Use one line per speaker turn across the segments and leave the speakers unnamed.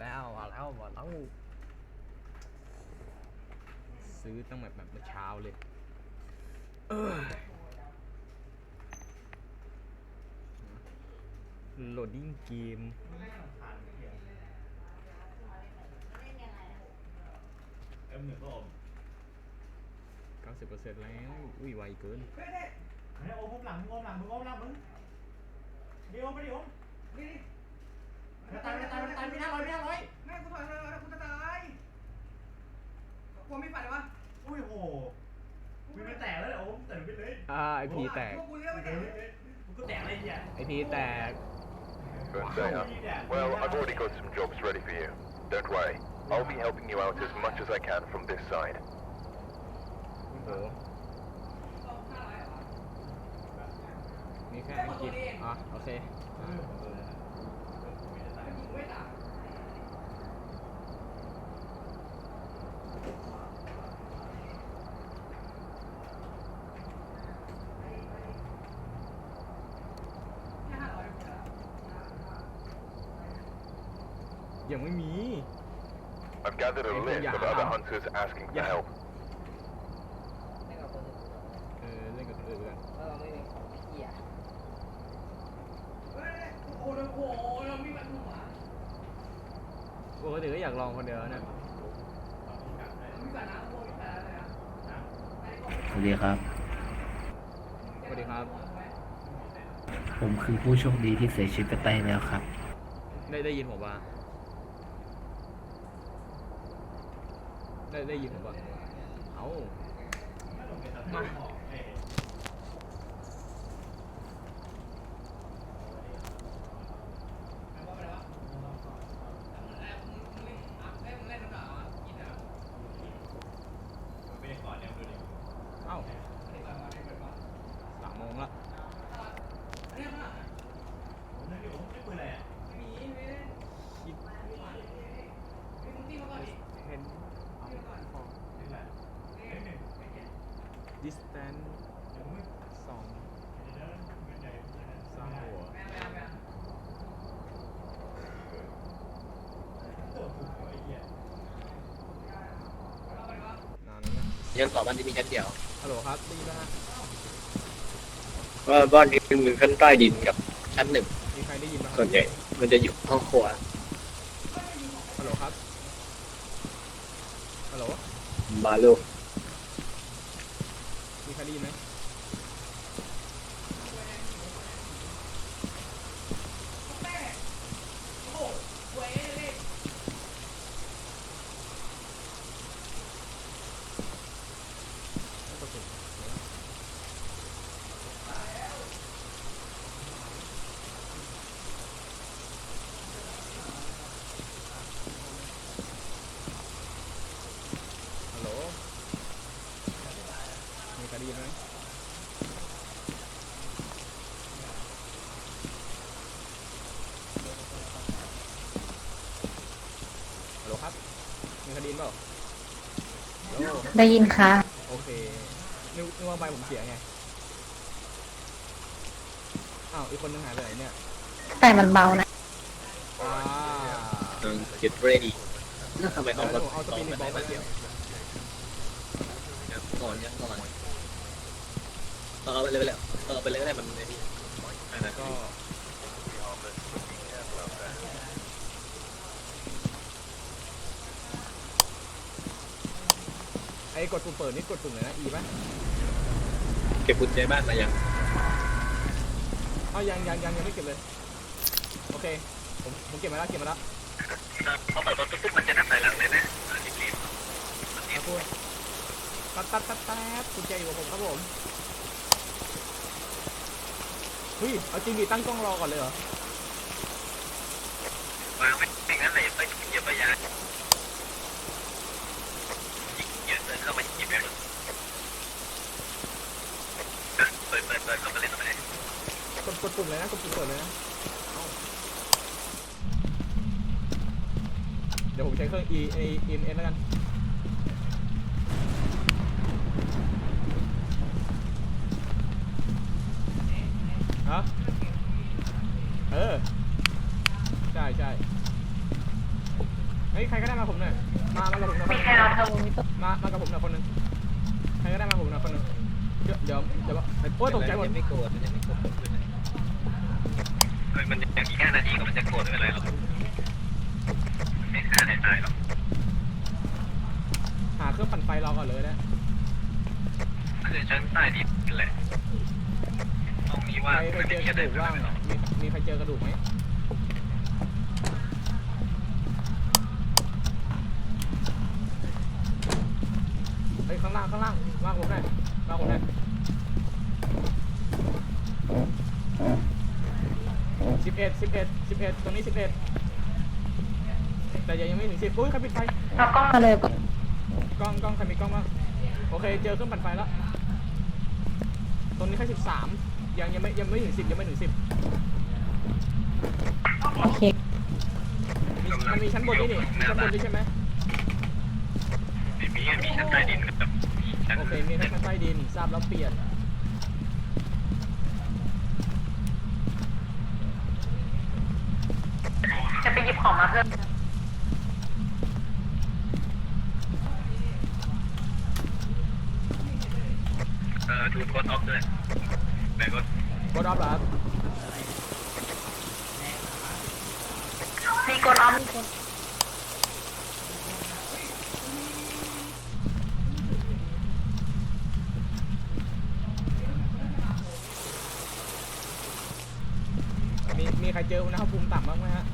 แล้วมาแล้วมาแล้วซื้อตั้งแบบแบบเมื่อเช้าเลยเอ้ยโหลดดิ้งเกม
เอ็มหนึ่งก็อม
90%แล้ว อุ้ยไวเกิน
เฮ้ยโอมโอมหลังมึงโอมหลังมึงโอมหลังมึงเดี๋ยวโอมไปดิโอม
นี่นี่
ไม่ตายไม่ตายไม่ตายไม่น่าร้อยไม่น่าร้อย
แม่กูถอยเลยกูจะตายกลัวไม่ปัดเลยวะ
อุ้ยโหมึงไม่แตกแล้วเหรอโอมแต่ไปเลย
อ่าไอพีแตก
พวกกูเลี้ยงไม่
เฮ้
แต
ย
ก
มึงก็แตกอะไรเนี่ย
ไอพีแตก
Good day, huh? Well, I've already got some jobs ready for you. Don't worry. I'll be helping you out as much as I can from this side.
โอ้โห
เอาห้าร้อยเหรอ
มีแค่อังกฤษอะโอเค
เออเออไม่ได้ตาย
ยิงไม่ตายแค่ห้าร้อยเหรอ
ยัง ไม่มี
I've gathered a list of other hunters asking for
Yeah.
help.
เออเล่นกับคนอื่นกัน
เฮ้ยโอ้โหโอ้โหเรามีแบบหัว
ปกติก็อยากลองคนเดียวนะ
มีแบบน้ำโอ้มีแบบอะไรนะ
สวัสดีครับ
สวัสดีครับ
ผมคือผู้โชคดีที่เสียชีวิตไปใต้แล้วครับ
ได้ได้ยินผมปะ ได้ได้ยินผมปะเอ้ามา
ไม่ได้ก่อนเนี่ยดูดิ
เอ้าสามโมงละ
ผมนั่งอยู่ผมไม่ปืนอะไรอะ
คิดเห็นเอาพอ
นี่แหละเอ็มหนึ่ง
distance
เดี๋ยวมึง
สอง
เดี๋ยวเงินใหญ่
สร้างหัว
ตัวถูกไอ้เหี้ย
นานแล้วนะ
ยังต่อบ้านที่มีชั้นเดียว
ฮัลโหลครับได้ยินปะฮะ
ว่าบ้านนี้มีชั้นใต้ดินกับชั้นหนึ่ง
มีใครได้ยินปะครั
ส่วนใหญ่ มันจะอยู่ห้องครัว
ฮัลโหลครับฮัลโหล
มาลูก
มีใครได้ยินไหมไม่กดปุ่มฮัลโหล มีใครได้ยินไหมฮัลโหลครับ มีใครได้ยินเปล่าฮัลโหล
ได้ยินค่ะ
โอเคนึกนึกว่าไมค์ผมเสียไง อ้าวอีกคนนึงหายไปไหนเนี่ย
แต่มันเบานะ
อ่า
เก็ตเรดี้น่าทำไมออกรถ
เอาสปินอีกบอลไป
เดียวก่อนยังก่อนเอาไปเลยไปแล้วเอาไปเลยก็ได้มันไอ้นี่อันนั้น
ก็ ไอ้กดปุ่มเปิดนี่กดปุ่มไหนนะ E ป่ะ
เก็บกุญแจบ้านมายัง
อ้าวยังยังยังยังไม่เก็บเลย โอเค ผมผมเก็บมาแล้วเก็บมาแล้ว
พอเปิดประตูปุ๊บมันจะนับถอยหลังเลยนะ
ครับคุณตัดตัดตัดตัดกุญแจอยู่กับผมครับผมเฮ้ยเอาจริงดิตั้งกล้องรอก่อนเลยเหรอ
วางไว้อย่างนั้นเลยไม่อย่าไปยาเยอะเดินเข้ามาหยิบไปเลยเปิดเปิดเปิดเข้ามาเล่นเข้ามาเล่น
ก ดกดปุ่มเลยนะกเปิดเลยนะเดี๋ยวผมใช้เครื่อง E A M N แล้วกัน ฮะ เออ ใช่ใช่ เฮ้ยใครก็ได้มาผมหน่อยมามากับผมหน่อยคนห
มี
นึ่ง
ใครเอาเทอร์โมมิเตอร์
มามากับผมหน่อยคนหนึ่งใครก็ได้มาผมหน่อยคนหนึ่งเดี๋ยวเดี๋ยวเดี๋ยวโอ้ยตกใจหมด
ยังไม่โกรธมันยังไม่โกรธเฮ้ยมันยังอีกห้า นาทีก็มันจะโกรธไม่เป็นไรหรอกมันไม่ฆ่าได้ตายหรอก
หาเครื่องปั่นไฟรอก่อนเลยนะ
คือชั้นใต้ดินนั่นแหละตรงนี้
ใค
ว่าร
ใคร
ไม่
เจ
มี
อก
ก
ระ
ระ
ดู
ดู
ก
ก
บ้าง มีมีใครเจอกระดูกไหมเฮ้ยข้างล่างข้างล่างว่างผมหน่อยว่างผมหน่อยสิบเอ็ดสิบเอ็ดสิบเอ็ดตรงนี้สิบเอ็ดแต่ยังไม่ถึงสิบอุ้ยใครปิดไฟ
เอากล้องมาเลยก็
กล้องกล้องใครมีกล้องบ้างโอเค เจอเครื่องปั่นไฟแล้ว ตรงนี้แค่สิบสามยังยังไม่ยังไม่ถึงสิบยังไม่ถึงสิบ
โอเค
มีมันมีชั้นบนนี่นี่มีชั้นบนนี่ใช่ไหม
มีมีมีชั้นใต้ดินกับชั้น
โอเคมีแค่ชั้นใต้ดินทราบแล้วเปลี่ยน
จะไป หยิบของมาเพิ่ม
เออดูโค้ดออฟด้วยแต่ก็
กดออฟเหรอครับ
มีกดออฟมีกด
มีมีใครเจออุณหภูมิต่ำบ้างไหมฮะ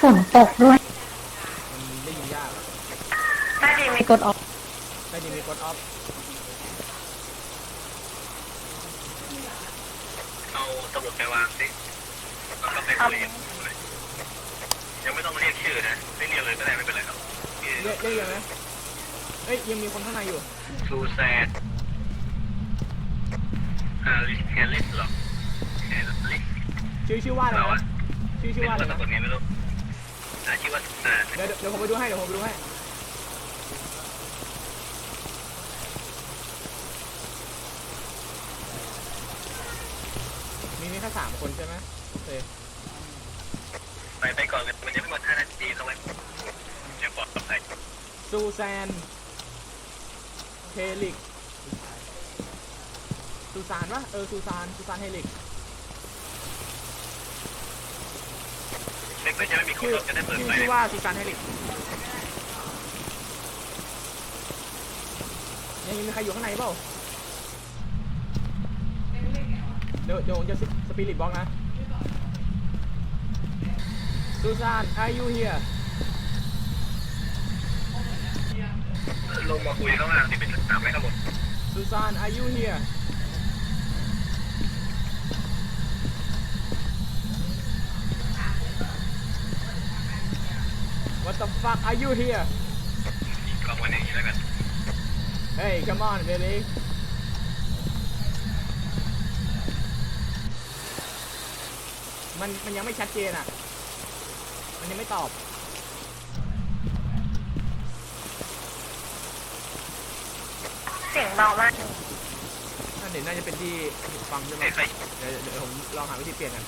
ฝน ตกด้วย
มันได้ยินยาก
ใต้ดินมีกดออฟ
ใต้ดินมีกดออฟ
เอาตำรวจไปวางสิแล้วก็ไปคุยยังไม่ต้องเรียกชื่อนะไม่เรียกเลยก็ได้ไม่เป็นไรหรอก
เรียกเรียกยังไงเอ้ยยังมีคนข้างในอยู่
ทูแซดอ่าลิสแคลิสหรอแคลิส
ชื่อชื่อว่าอะไร
เรา
นะ
อะ
ชื่อ
ไม่
ชื่อ
รู้
ว่าอะไร
ว่าสะ
นะ
กดไงไม่รู้ อ่าชื่อว่าอ่า
เดี๋ยวเดี๋ยวผมไปดูให้เดี๋ยวผมไปดูให้มีมีแค่สามคนใช่ไหมโอเค
ไปไปก่อนเลยมันยังไม่หมดห้านาทีเอาไว้เดี๋ยวปลอดภัย
ซูแซนเฮลิกซูซานปะเออซูซานซูซานเฮลิก
เด็กไม่จะไม่มีคน
ชื่อ
รถจะได้เปิด
ชื่อ
ไฟ
ชื่อว่าซูซานเฮลิกยังมีใครอยู่ข้างในเปล่าเดี๋ยวเดี๋ยวผมจะสปิริตบล็อกนะซูซาน are you here
ลงมาคุยข้างล่างดิเป็นตามไปทั้งหมด
ซูซาน are you here the fuck are you here
อีกกองไว้ในนี้แล้วกัน
Hey come on baby มันมันยังไม่ชัดเจนอะ มันยังไม่ตอบ
เสียงเบามาก
นั่นเดี๋ยวน่าจะเป็นที่ฟังใช่ไหม
ไอ้ไฟ
เดี๋ยวเดี๋ยวผมลองหาวิธีเปลี่ยนกัน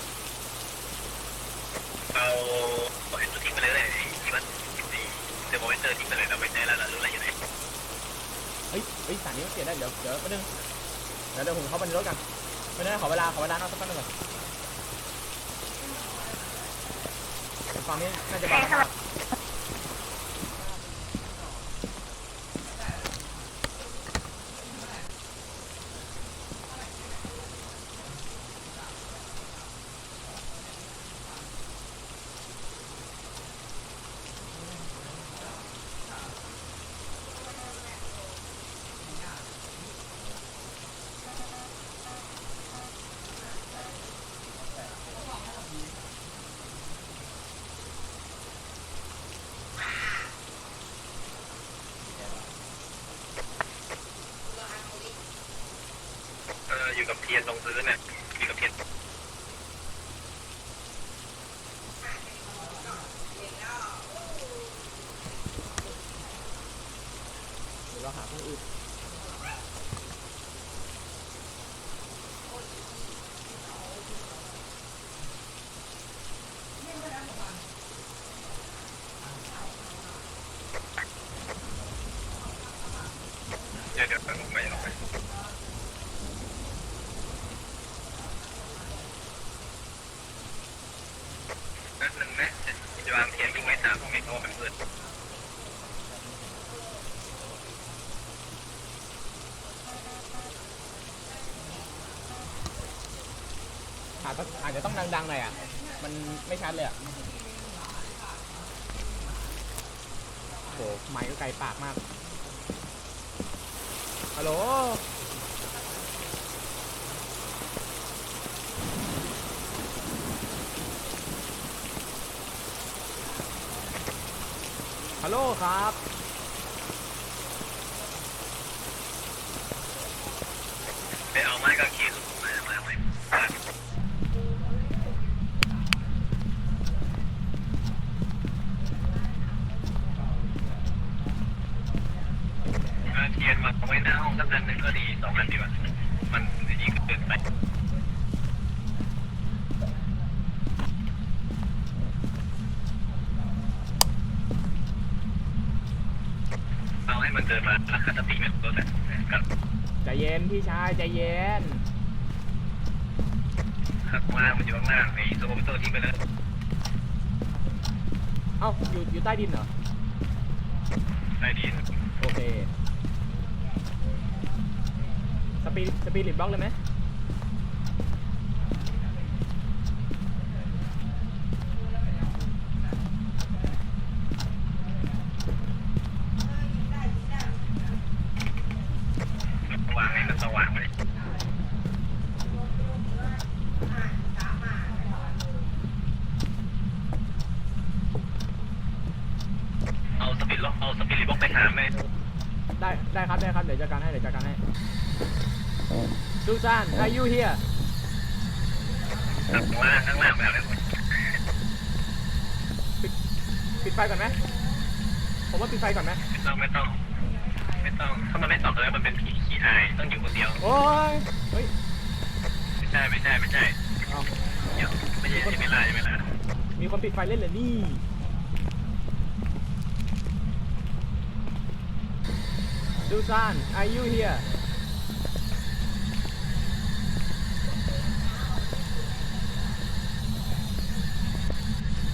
เอาเอาไอ้ตัวทิ้งไปเลยเลยที่มัน เดี๋ยวโมเมนเตอร์ทิ้งไปเลยเราไม่ใช่แล้วล่ะรู้อะไรอยู่ไหน
เฮ้ยเฮ้ยสายนี้มันเปลี่ยนได้เดี๋ยวเดี๋ยวแป๊บนึงเดี๋ยวเดี๋ยวผมเข้าไปในรถกันไม่ได้ขอเวลาขอเวลานอกสักแป๊บนึงก่อนฟังนี้น่าจะเบา
กับเทียนตรงพื้นน่ะอยู่กับเทียน
เดี๋ยวเราหาคนอื่น อาจจะอาจจะต้องดังๆหน่อยอะ มันไม่ชัดเลยอะโหไมค์ก็ไกลปากมาก ฮัลโหล ฮัลโหลครับ
ไปเอาไม้กางเขนมามาใหม่เอาเทียนมาเอา ไว้หน้าห้องสักอันหนึ่งก็ดีสองอันดีกว่ามันยิ่งเกินไปเอาให้มันเดินมาลักษณะสติแบบตัวแต่กับ
ใจเย็นพี่ชายใจเย็น
ข้างล่างมันอยู่ข้างล่างไอ้โซโมโตทิ้งไปแล้ว
เอ้าอยู่อยู่ใต้ดินเหรอ
ใต้ดิน
โอเค ปีสปีริตบล็อกเลยไหม
สว่างให้มันสว่างไว้เอาสปิริตล็อกเอาสปิริตบล็อกไปหาไหม
ได้ ได้ครับ ได้ครับ เดี๋ยวจัดการให้ เดี๋ยวจัดการให้ ซูซาน are you here
ข้างล่างข้างล่างไปอะไรคน
ปิดปิดไฟก่อนไหมผมว่าปิดไฟก่อนไหม
ไม่ต้องไม่ต้อง ไม่ต้องถ้ามันไม่ตอบแล้วมันเป็นผีขี้อายต้องอยู่คนเดียว
โอ้ยเฮ้ย
ไม่ใช่ไม่ใช่ไม่ใช่
เอา
เดี๋ยวไม่ใช่ไม่ไล่ไม่ไล่
มีคนปิดไฟเล่นเหรอนี่ซูซาน are you here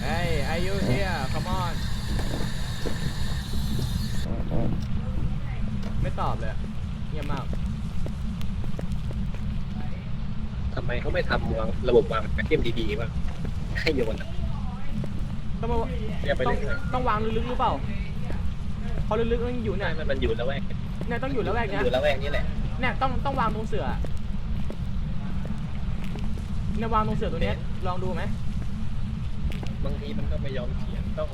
Hey are you here come on ไม่ตอบเลยอะเงียบมาก
ทำไมเขาไม่ทำวางระบบวางแบคเทียมดีๆบ้างให้โยนอะ
ต้องมา
เรียกไป
ต้อง
เรื่อย
ต้องวางลึกๆหรือเปล่าพอลึกๆมันอยู่
ๆ
เนี่ย
ใช่มันมันอยู่ละแวก
เนี่ยต้องอยู่แล้วแวก
มัน
เนี้ย
อยู่ละแวกนี้แหละ
เนี่ยต้องต้องวางตรงเสือเนี่ยวางตรงเสือตัวเนี้ยลองดูไหม
บางทีมันก็ไม่ยอมเขียนต้อง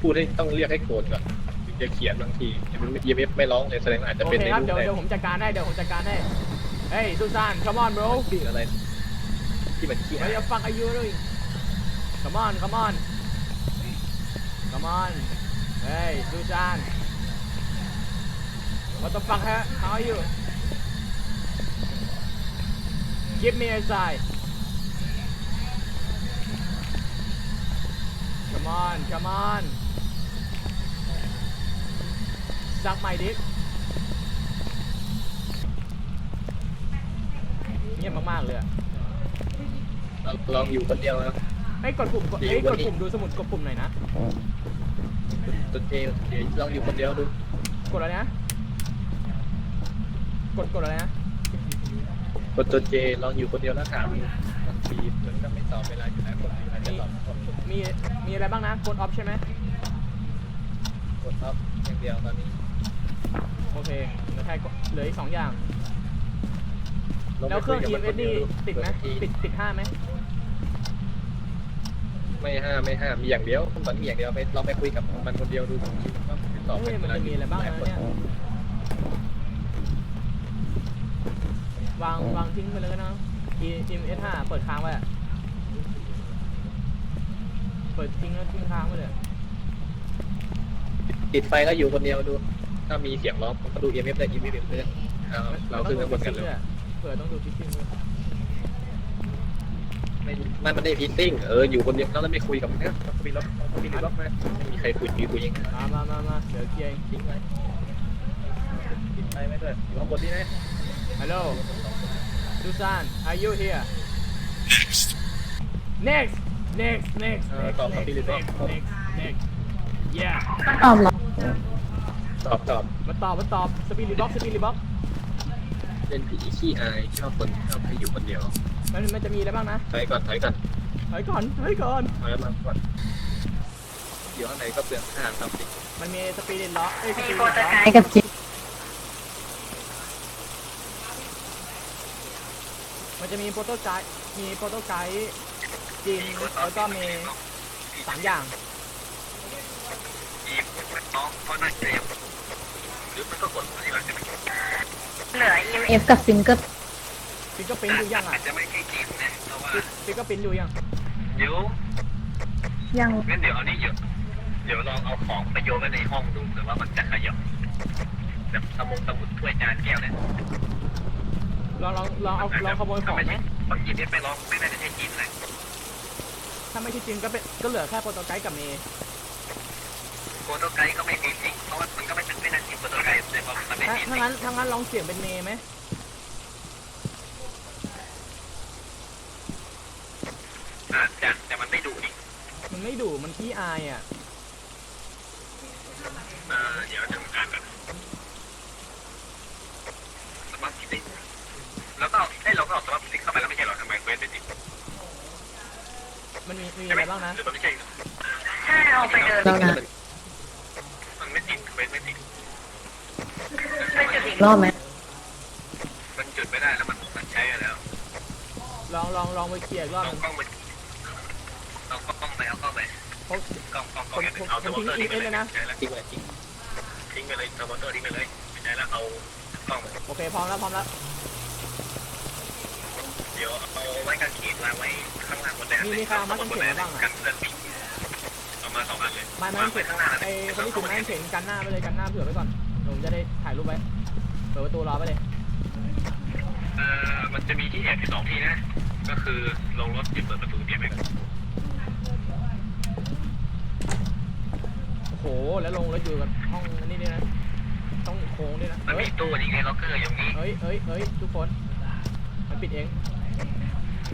พูดให้ต้องเรียกให้โกรธก่อนถึงจะเขียนบางทีมันเอฟไม่ร้องเลยแสดงว่าอาจจะ
โอ
เป็น
เค
ใน
ครับ
รูป
เดี๋ยว
แบบ
เดี๋ยวผมจัดการให้เดี๋ยวผมจัดการให้เฮ้ยซูซาน come on bro
ที่อะไร ที่มันขี้
what
อาย
the fuck are you doing come on come on come on hey ซูซาน what the fuck huh? how are you give me a sign come on come on suck my dick เงียบมาก ๆ เลยอะ
ลองอยู่คนเดียวนะ
ไอ้ยกดปุ่มกด
ดี
เอ้ย
ก
ก
ว่า
ด
นี้
ปุ่มดูสมุดกดปุ่มหน่อยนะ
ตัวเจเดี๋ยวลองอยู่คนเดียวดู
กดอะไรนะ กดกดอะไรนะ
กดตัวเจลองอยู่คนเดียวแล้วถาม บางทีมันก็ไม่ตอบเวลาอยู่นะคนอื่นอาจจะตอบกด
มีมีอะไรบ้างนะกดออฟใช่ไหม
กดท็อปอย่างเดียวตอนนี้
โอเคเหลือแค่กดเหลืออีกสองอย่าง
ลงไป
แล้วเครื่อง
คุยกับ
EMS นี่ติดไหม
เปิ
ติดติดห้าไหม
ไม่ห้ามไม่ห้ามมีอย่างเดียวตอนนี้มีอย่างเดียวไปลองไปคุยกับมันคนเดียวดูบางทีมันก็ไม่ตอบ
เฮ้ยมันจะมีอะไรบ้างนะเนี่ย วางวางทิ้งไปเลยก็นะ E M S ห้าเปิดค้างไว้อะเปิดทิ้งแล้วทิ้งค้างไว้เลย
ติดไฟก็อยู่คนเดียวดู ถ้ามีเสียงร้องก็ดู EMF ได้ EMF เลยเอาเราขึ้นข้างบนกันเลย
เผื่อต้องดูฟิชชิ่งด้วย
ไม่มันไม่ได้พีติ้งเอออยู่คนเดียวแล้วไม่คุยกับมันนะคุยล็อกคุยล็อกมาไม่มีใครคุยคุยคุยเอง
มามามามาเดี๋ยวเคลียร์เอง
ทิ้งไว้ติดไฟไว้ด้วยอยู่ข้างบนนี่นะ
Hello Susan are you here Next Next Next
เออ
Next
ตอบคำ
Next
พิลิต
Next Next Next Yeah
มันตอบเหรอ
ตอบตอบ
มาตอบมาตอบสปีดบ็อกสปีดบ็อก
เป็นผีขี้อายชอบคนชอบให้อยู่คนเดียว
มันมันจะมีอะไรบ้างนะ
ถอยก่อนถอยก่อน
ถอยก่อนถอยก่อน
ถอยมาก่อนอยู่ข้างในก็เปลืองค่าทำสิ
มันมีสปีริตล็อกเอ้ยส
มี
ปีริต
โป
ล็
ร
อก
โตไกด์กับจิ๊บ
มัน จะมีโปรโตไกด์มีโปรโตไกด์จีนแล้วก็มีสามอย่าง
อีฟน้องก็น่าเจ็บหรือมันก็กดที่เราจะไม่
เหลือ EMF กับซิงเกิล
ฟิกเกอร์ปิ้นอยู่ยังอะ
อาจจะไม่ใช่จีนนะเพราะว่า
ฟิกเกอร์ปิ้นอยู่ยัง
เดี๋ยว
ยัง
งั้นเดี๋ยวเอานี่เดี๋ยวเดี๋ยวลองเอาของไปโยนไว้ในห้องดูเผื่อว่ามันจะขยับแบบสมุนสมุดถ้วยจานแก้วเนี่ย
ลองลองลองเอาลองขโมยของไหม
บางทีเนี่ยไปลองไม่น่าจะใช่จีนเลย
ถ้าไม่ใช่จริงก็เป็นก็เหลือแค่โปรโตไกด์กับเมย์
โฟโต้ไกด์ก็ไม่มีจริงเพราะว่ามันก็ไม่เป็นไม่น่าจีนโฟโต้ไกด์เลยเพราะมันไม่
ถ้า
จีน
ถ้างั้นถ้างั้นลองเสียงเป็นเมย์ไหม
อ่าแต่แต่มันไม่ดุนี่
มันไม่ดุมันขี้อายอะ
เออเดี๋ยวทำการแบบสมาร์ทฟิตแล้วก็เอ้ยเราก็เอาสมาร์ทฟิตเข้าไปแล้วไม่ใช่หรอทำไมเควสไม่ติด
มันมีมี
ใช่
อะ
ไหม
ไรบ้างนะ
หรือมันไม่ใช่
ใช่เอาไปเดิน
แล้วนะ
มันไม่ติดเควสไม่ติด
ไปจุดอีก
รอบไหม
มันจุดไม่ได้แล้วมันมันใช้ไปแล้ว
ลองลองลองไปเคลียร์อีกรอบห
เอา
นึง
กล้องไปเอากล้องไปเอากล้องไป
เพราะ
กล้องกล้องกล้องเอาสมอเตอร์ทิ้งไปเลยนะ
ทิ้งไว้ทิ้ง
ทิ้งไปเลยสมอเตอร์ทิ้งไปเลยไม่ใช่แล้วเอากล้องไป
โอเคพร้อมแล้วพร้อมแล้ว
เดี๋ยวเอาไว้กันขีดวางไว้ข้างล่างบนแดนกันเลือดปิดเอามาสองอันเลย
ไม้ไม้
วาง
เข็
ไว้
น
ข้างหน้า
ไอ้คนที่ถือไม้เข็นกันหน้าไปเลยกันหน้าเผื่อไว้ก่อนผมจะได้ถ่ายรูปไว้เปิดประตูรอไปเลย
เอ่อมันจะมีที่แอบอยู่สองที่นะ ก็คือลงรถที่เปิดประตูเตรียมไว้ก่อน
โอ้โหแล้วลงแล้วอยู่กับห้องนี่ด้วยนะต้องโค้งด้วยนะ
มัน
เฮ้
มี
ย
ตู้นี่ไงล็อกเกอร์อยู่นี้
เฮ้ยเฮ้ยเฮ้ยทุกคนมันปิดเอง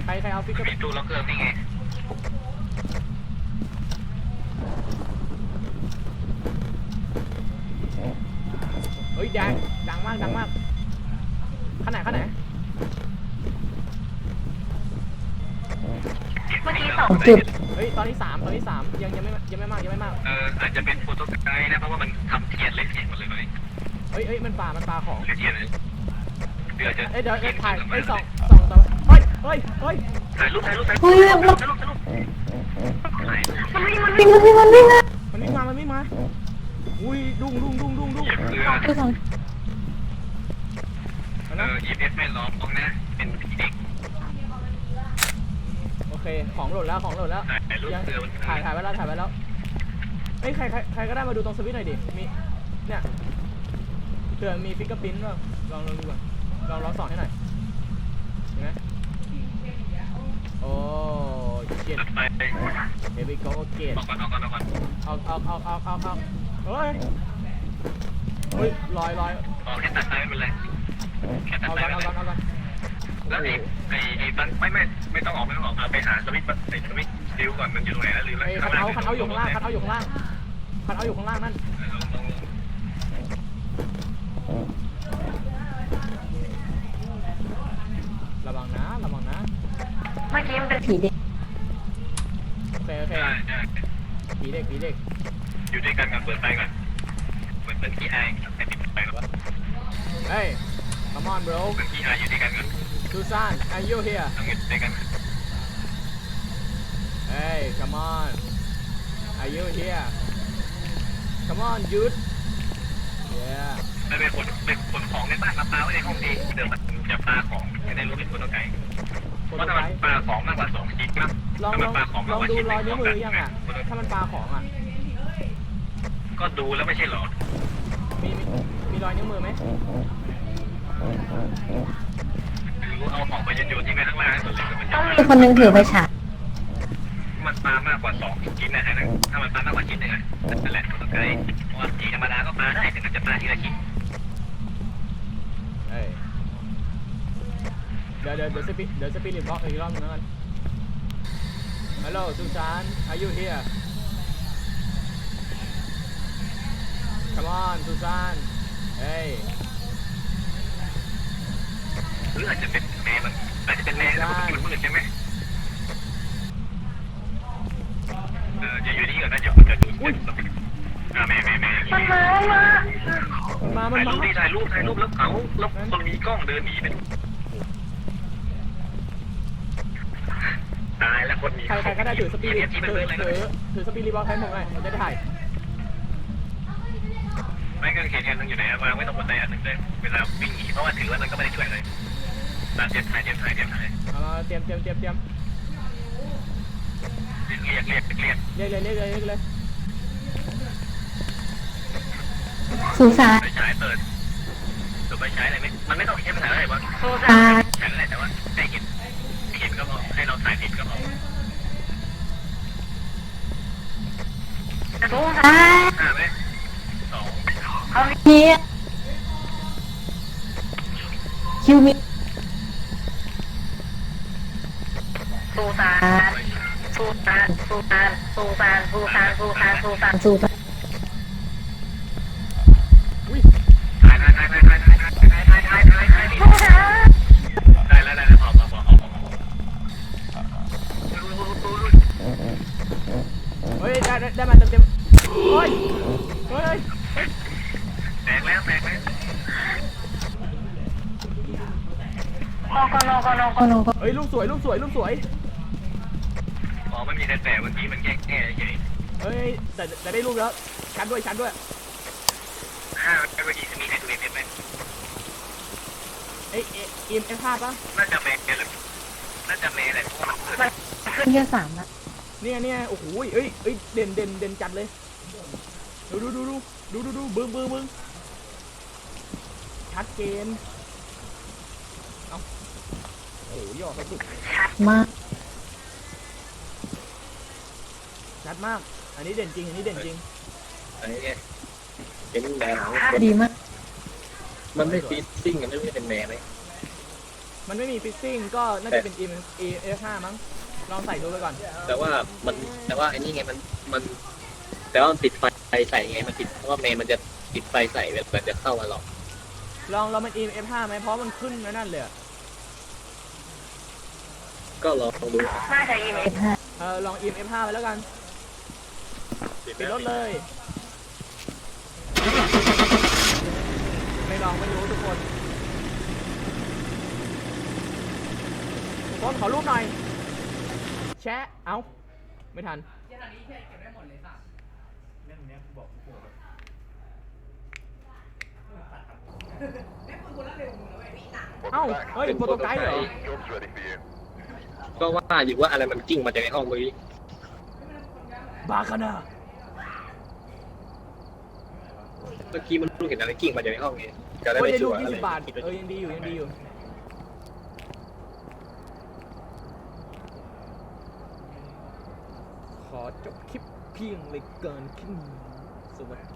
ใครใครเอาฟิกเก
มั
อนร์
มีตู้ล็อกเกอร์นี่ไง
เฮ้ยดังดังมากดังมากขนาดขนาด
เมื่อกี้สอง
จุด
เฮ้ยตอนที่สามตอนที่สามยังยังไม่ยังไม่มากยังไม่มาก
เอออาจจะเป็นโฟโต้ไกด์นะเพราะว่ามันทำเทียนเล็กเทียนหมดเลยไหม
เฮ้ยเฮ้ยมันปลามันปลาของ
หรือเทียนเลยเดี๋ยวจะ
เอ้ยเดี๋ยวเอ้ยถ่ายเอ้ยสองสองตัว เฮ้ยเฮ้ยเฮ้ย
ถ่ายรูปถ่ายรูปถ่ายรูป
เฮ้ย
ถ่าย
เรา
รูปถ่ายรูปถ่ายรูป
วิ่งมันวิ่งมันวิ่ง
มันไม่มา มันไม่มา อุ้ยดุ้งดุ้งดุ้งดุ้งดุ้ง
เรือ
คือสอง
เอา
เอ
นะ
อ EMF ไม่ล้อมตรงนะเป็นผีเด็ก
โอเค ของหล่นแล้ว ของหล่นแล้ว
ถ่ายรูป
ยัง
เรือมัน
ถ่ายถ่ายไว้แล้ว ถ่ายไว้แล้วเอ้ยใครใครใครก็ได้มาดูตรงสวิตช์หน่อยดิ มี เนี่ยเผื่อมีฟิกเกอร์พิ้นบ้างลองลองดูก่อนลองลองส่องให้หน่อยเห็นไหมโอ้เจ็ด
ไปไป
เฮบิโกเกต
ออกก่อนออกก่อนออกก่อน
เอาเอาเอาเอาเอาเอาเฮ้ยเฮ้ยลอยลอย
ออกแค่ตัดสายไม่เป็นไรแค่ตัด
เอา
สา
กั
ย
น
ไม่
เอา
เป็นไร
กันเอากัน
แล้วไอ้ไอ้ไอ้ตันไม่ไม่ไม่ต้องออกไม่ต้องออกเอาไปหาสวิตช์ไอ้สวิตช์ดิวก่อนมันอยู่ตรงไหนแล้วลืมแล้ว
ไอ้คันเอาคันเอาอยู่ข้างล่างคันเอาอยู่ข้างล่างคันเอาอยู่ข้างล่างนั่น
ลงลงลง
ระวังนะระวังนะ
เมื่อกี้มันเป็นผีเด็ก
โอเคโอเค
ใช่ใช่
ผีเด็กผีเด็ก
อยู่ด้วยกันกับเปิดไฟก่อนเปิดเปิดที่ไอไอปิดไฟก่อน
เฮ้ย come on bro
เปิดที่ไออยู่ด้วยกันก่อน
Susan are you here
ต้องอยู่ด้วยกัน
hey come on are you here come on dude yeah
ไม่เป็นคนเป็นคนของในบ้านมาปาไว้ในห้องดีเดี๋ยวมันจะปาของไม่ได้รู้เป็นคนตัวไกล
ค
เพ
น
ราะ
ต่
ถ้า
อ
มัน
ไป
ปาของมากกว่าสองชิ้นนะ
ลอง
ถ้า
ล
มั
อนง
ปาของ
ล
มา
อกง
กว่า
ดู
ชิ้น
รอยนิ้วมือยังอะ ถ้ามันปลาของอะ
ก็ดูแล้วไม่ใช่หรอ
มีมีมีรอยนิ้วมือไหม
รู้เอาของไปโยนทิ้งไว้ข้างล่างให้สุดเลยมัน
ต้อง
จะ
มีคนหนึงถือไฟฉาย
มันปามากกว่าสองชิ้นนะฮะถ้ามันปามากกว่าชิ้นหนึ่งอะนั่นแหละคนตัวไกลเพราะว่าจีธรรมดาก็ปาได้แต่มันจะปาทีละชิ้น
เอ้ยเดี๋ยวเดี๋ยวเดี๋ยวสปิเดี๋ยวสปิริตบล็อกอีกรอบนึงแล้วกัน Hello Susan are you here Come on Susan hey
หรืออาจจะเป็นแม่มันอาจจะเป็นแม่แล้วก็จุดมืดใช่ไหมเออจะอยู่นี่ก่อนนะจะจะจุดอ่าแม่แม่แม่
มันมามันมา
มันมามัน
ถ่าย
มา
รูปดิถ่ายรูปถ่ายรูปแล้วเขาแล้วคนมีกล้องเดินหนีไป ตายแล้วคนมี
ใครใครก็ได้ถือสปีริต
ที่
ถื
มัน
อ
เลย
ถือถือสปีริตบอลแทนผมหน่อยผมจะได้ถ่าย
ไม่ก็เขียนแทนนึงอยู่ไหนวางไว้ตรงบันไดอันหนึ่งเลยเวลาวิ่งหนีเพราะว่าถือว่ามันก็ไม่ได้ช่วยเลยตาเจ็บถ่ายเจ็บถ่ายเจ็บถ่าย
เอามาเตรียมเตรียมเตรียมเตรียม
เรียกเรียกเรียก
เรียกเลยเรียกเลยเรียกเลย
สุสาน
ไปฉายเปิดถูกไปฉายอะไรไหมมันไม่ต้องใช้ภาษาอะไรวะ
สุสาน
ฉายอะไรแต่ว่าให้เห็นให้เห็นก็พอให้เราถ่ายติด
นี่คิวมีสูตานสูตานสูตานสูตานสูตานสูตานสูตาน
ปสวยรูปสวยรูปสวย
อ๋อไม่มีแต่แต่เมื่อกี้มันแง่แง่เฉย
เฮ้ยแต่แต่ได้รูปแล้วชัดด้วยชัดด้วย
ห้าเมื่อกี้จะมีให้ดูเอ็มไหม
เอ้ยเอ็มเอฟห้าป่ะ
น่าจะเมย์แหละน่าจะเมย์แหละเพราะว่ามันเกิด
มันขึ้นแค่สามนะ
เนี่ยเนี่ยโอ้โหเอ้ยเอ้ยเด่นเด่นเด่นจัดเลย ดูดูดูดูดูดูดูบึ้งบึ้งบึ้งชัดเจนเอ้าโอ้โหย่อไปสุด
ชัดมาก
ชัดมาก อันนี้เด่นจริง อันนี้เด่นจริง
อันนี้ไงเป็นแมว
ภาพดีมาก
มันไม่ฟีดซิ่งกันไม่เป็นแมวไหม
มันไม่มีฟิซซิ่งก็น่าจะเป็น E E F 5มั้ง ลองใส่ดูไปก่อน
แต่ว่ามันแต่ว่าไอ้นี่ไงมันมัน แต่ว่ามันปิดไฟใส่ไงมันปิดเพราะว่าแมวมันจะปิดไฟใส่แบบมันจะเข้ามาหรอก
ลองลองมัน E F 5ไหมเพราะมันขึ้นไว้นั่นเลยอะ
ก็ลองดู
น่าจะอีเมห้า
เออลอง E F 5ไปแล้วกันปิดรถเลย ไม่ลองไม่รู้ทุกคนทุกคนขอรูปหน่อย แชะ เอ้า ไม่ทัน
เรื่องนี้กูบอกกูโกรธ
เอ้า
Welcome back.
เฮ้ยโปรโตไกด์เหรอ
Job's ready for you.
ก็ว่าอยู่ว่าอะไรมันกิ้งมาจากในห้องเมื่อกี้
บาคานา
เมื่อกี้มันรู้เห็นอะไรกิ้งมาจากในห้องไงจะได้
โอ้ย
ไม่
ได้
ชั
รู
ว
ป
ร์อะไร
20บาทเออยังดีอยู่ยังดีอยู่ขอจบคลิปเพียงเล็กเกินขึ้นสวัสดีครับ